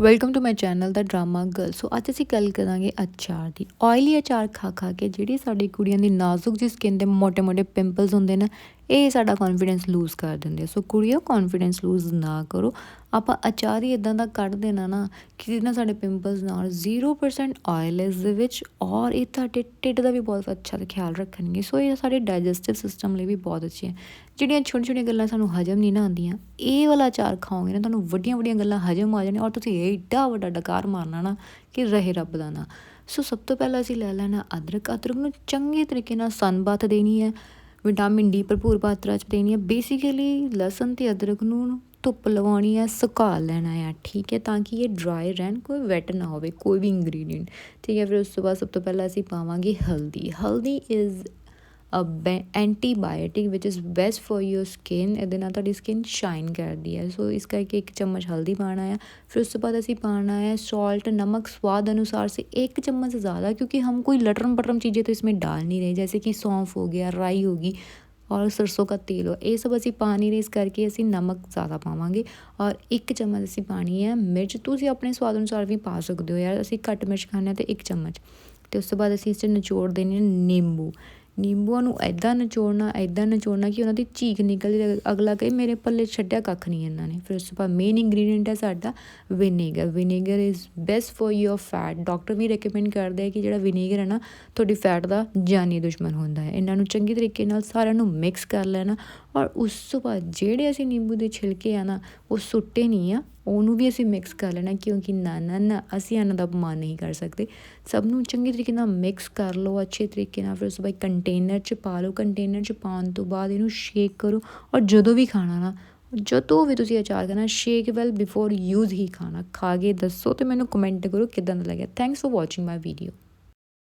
Welcome to my channel the drama girl so ਅੱਜ ਅਸੀਂ ਗੱਲ ਕਰਾਂਗੇ ਅਚਾਰ ਦੀ। ਆਇਲੀ ਅਚਾਰ ਖਾ ਖਾ ਕੇ, ਜਿਹੜੀ ਸਾਡੀ ਕੁੜੀਆਂ ਦੀ ਨਾਜ਼ੁਕ ਜੀ ਸਕਿਨ ਦੇ ਮੋਟੇ ਮੋਟੇ ਪਿੰਪਲਸ ਹੁੰਦੇ ਨੇ ਇਹ ਸਾਡਾ ਕੌਨਫੀਡੈਂਸ ਲੂਜ਼ ਕਰ ਦਿੰਦੇ ਸੋ ਕੁੜੀਓ ਕੌਨਫੀਡੈਂਸ ਲੂਜ਼ ਨਾ ਕਰੋ। ਆਪਾਂ ਅਚਾਰ ਹੀ ਇਦਾਂ ਦਾ ਕੱਢ ਦੇਣਾ ਨਾ ਕਿ ਜਿਹਦੇ ਨਾਲ ਸਾਡੇ ਪਿੰਪਲਸ ਨਾਲ 0% ਆਇਲ ਇਸ ਦੇ ਵਿੱਚ ਔਰ ਇਹ ਤੁਹਾਡੇ ਢਿੱਡ ਦਾ ਵੀ ਬਹੁਤ ਅੱਛਾ ਖਿਆਲ ਰੱਖਣਗੇ। ਸੋ ਇਹ ਸਾਡੇ ਡਾਈਜੈਸਟਿਵ ਸਿਸਟਮ ਲਈ ਵੀ ਬਹੁਤ ਅੱਛੇ ਹੈ। ਜਿਹੜੀਆਂ ਛੋਟੀਆਂ ਛੋਟੀਆਂ ਗੱਲਾਂ ਸਾਨੂੰ ਹਜਮ ਨਹੀਂ ਨਾ ਆਉਂਦੀਆਂ, ਇਹ ਵਾਲਾ ਅਚਾਰ ਖਾਓਗੇ ਨਾ, ਤੁਹਾਨੂੰ ਵੱਡੀਆਂ ਵੱਡੀਆਂ ਗੱਲਾਂ ਹਜਮ ਆ ਜਾਣੀਆਂ ਔਰ ਤੁਸੀਂ ਏਡਾ ਵੱਡਾ ਡਕਾਰ ਮਾਰਨਾ ਨਾ ਕਿ ਰਹੇ ਰੱਬ ਦਾ ਨਾ। ਸੋ ਸਭ ਤੋਂ ਪਹਿਲਾਂ ਅਸੀਂ ਲੈ ਲੈਣਾ ਅਦਰਕ। ਅਦਰਕ ਨੂੰ ਚੰਗੇ ਤਰੀਕੇ ਨਾਲ ਸਨਬਾਥ ਦੇਣੀ ਹੈ। ਵਿਟਾਮਿਨ ਡੀ ਭਰਪੂਰ ਮਾਤਰਾ ਚ ਦੇਣੀ ਹੈ। ਬੇਸਿਕਲੀ ਲਸਣ ਤੇ ਅਦਰਕ ਨੂੰ ਧੁੱਪ ਲਵਾਉਣੀ ਹੈ, ਸੁਕਾ ਲੈਣਾ ਹੈ, ਠੀਕ ਹੈ? ਤਾਂ ਕਿ ਇਹ ਡਰਾਈ ਰਹਿਣ, ਕੋਈ ਵੈਟ ਨਾ ਹੋਵੇ, ਕੋਈ ਵੀ ਇੰਗਰੀਡੀਐਂਟ ਠੀਕ ਹੈ? ਫਿਰ ਉਸ ਤੋਂ ਬਾਅਦ ਸਭ ਤੋਂ ਪਹਿਲਾਂ ਅਸੀਂ ਪਾਵਾਂਗੇ ਹਲਦੀ। Haldi is antibiotic which is best for your skin ਇਹਦੇ ਨਾਲ ਤੁਹਾਡੀ ਸਕਿਨ ਸ਼ਾਈਨ ਕਰਦੀ ਹੈ। ਸੋ ਇਸ ਕਰਕੇ ਇੱਕ ਚਮਚ ਹਲਦੀ ਪਾਣਾ ਹੈ। ਫਿਰ ਉਸ ਤੋਂ ਬਾਅਦ ਅਸੀਂ ਪਾਣਾ ਹੈ सॉल्ट नमक स्वाद अनुसार से एक चम्मच ਜ਼ਿਆਦਾ ਕਿਉਂਕਿ ਹਮ ਕੋਈ ਲਟਰਮ ਬਟਰਮ पटरम चीज़ें तो ਡਾਲ ਨਹੀਂ ਰਹੇ। ਜੈਸੇ ਕਿ ਸੌਂਫ ਹੋ ਗਿਆ, ਰਾਈ ਹੋ ਗਈ ਔਰ ਸਰਸੋਂ ਦਾ ਤੇਲ ਹੋ, ਇਹ ਸਭ ਅਸੀਂ ਪਾਣੀ ਰੇ ਇਸ ਕਰਕੇ ਅਸੀਂ ਨਮਕ ਜ਼ਿਆਦਾ ਪਾਵਾਂਗੇ ਔਰ ਇੱਕ ਚਮਚ ਅਸੀਂ ਪਾਣੀ ਹੈ ਮਿਰਚ। ਤੁਸੀਂ ਆਪਣੇ ਸਵਾਦ ਅਨੁਸਾਰ ਵੀ ਪਾ ਸਕਦੇ ਹੋ ਯਾਰ। ਅਸੀਂ ਘੱਟ ਮਿਰਚ ਖਾਣਾ ਤੇ ਇੱਕ ਚਮਚ। ਤੇ ਉਸ ਤੋਂ ਬਾਅਦ ਅਸੀਂ ਇਸ 'ਚ ਨਿਚੋੜ ਦੇਣੀ ਨਿੰਬੂ। ਨਿੰਬੂਆਂ ਨੂੰ ਐਦਾਂ ਨਚੋੜਨਾ ਐਦਾਂ ਨਚੋੜਨਾ ਕਿ ਉਹਨਾਂ ਦੀ ਝੀਕ ਨਿਕਲ ਜਾਏ ਅਗਲਾ ਕਹੇ, ਮੇਰੇ ਪੱਲੇ ਛੱਡਿਆ ਕੱਖ ਨਹੀਂ ਇਹਨਾਂ ਨੇ। ਫਿਰ ਉਸ ਤੋਂ ਬਾਅਦ ਮੇਨ ਇੰਗਰੀਡੀਐਂਟ ਹੈ ਸਾਡਾ vinegar vinegar is best for your fat doctor we recommend ਕਰਦੇ ਆ ਕਿ ਜਿਹੜਾ ਵਿਨੇਗਰ ਹੈ ਨਾ, ਤੁਹਾਡੀ ਫੈਟ ਦਾ ਜਾਨੀ ਦੁਸ਼ਮਣ ਹੁੰਦਾ ਹੈ। ਇਹਨਾਂ ਨੂੰ ਚੰਗੀ ਤਰੀਕੇ ਨਾਲ ਸਾਰਿਆਂ ਨੂੰ ਮਿਕਸ ਕਰ ਲੈਣਾ। ਔਰ ਉਸ ਤੋਂ ਬਾਅਦ ਜਿਹੜੇ ਅਸੀਂ ਨਿੰਬੂ ਦੇ ਛਿਲਕੇ ਆ ਨਾ, ਉਹ ਸੁੱਟੇ ਨਹੀਂ ਆ, ਉਹਨੂੰ ਵੀ ਅਸੀਂ ਮਿਕਸ ਕਰ ਲੈਣਾ, ਕਿਉਂਕਿ ਨਾ ਨਾ ਨਾ, ਅਸੀਂ ਇਹਨਾਂ ਦਾ ਅਪਮਾਨ ਨਹੀਂ ਕਰ ਸਕਦੇ। ਸਭ ਨੂੰ ਚੰਗੇ ਤਰੀਕੇ ਨਾਲ ਮਿਕਸ ਕਰ ਲਓ, ਅੱਛੇ ਤਰੀਕੇ ਨਾਲ, ਫਿਰ ਉਸ ਤੋਂ ਬਾਅਦ ਕੰਟੇਨਰ 'ਚ ਪਾ ਲਓ ਕੰਟੇਨਰ 'ਚ ਪਾਉਣ ਤੋਂ ਬਾਅਦ ਇਹਨੂੰ ਸ਼ੇਕ ਕਰੋ ਔਰ ਜਦੋਂ ਵੀ ਖਾਣਾ ਨਾ, ਜਦੋਂ ਵੀ ਤੁਸੀਂ ਅਚਾਰ ਕਰਨਾ ਸ਼ੇਕ ਵੈਲ ਬਿਫੋਰ ਯੂਜ਼ ਹੀ ਖਾਣਾ। ਖਾ ਕੇ ਦੱਸੋ ਤੇ ਮੈਨੂੰ ਕਮੈਂਟ ਕਰੋ ਕਿਦਾਂ ਦਾ ਲੱਗਿਆ। Thanks for watching my video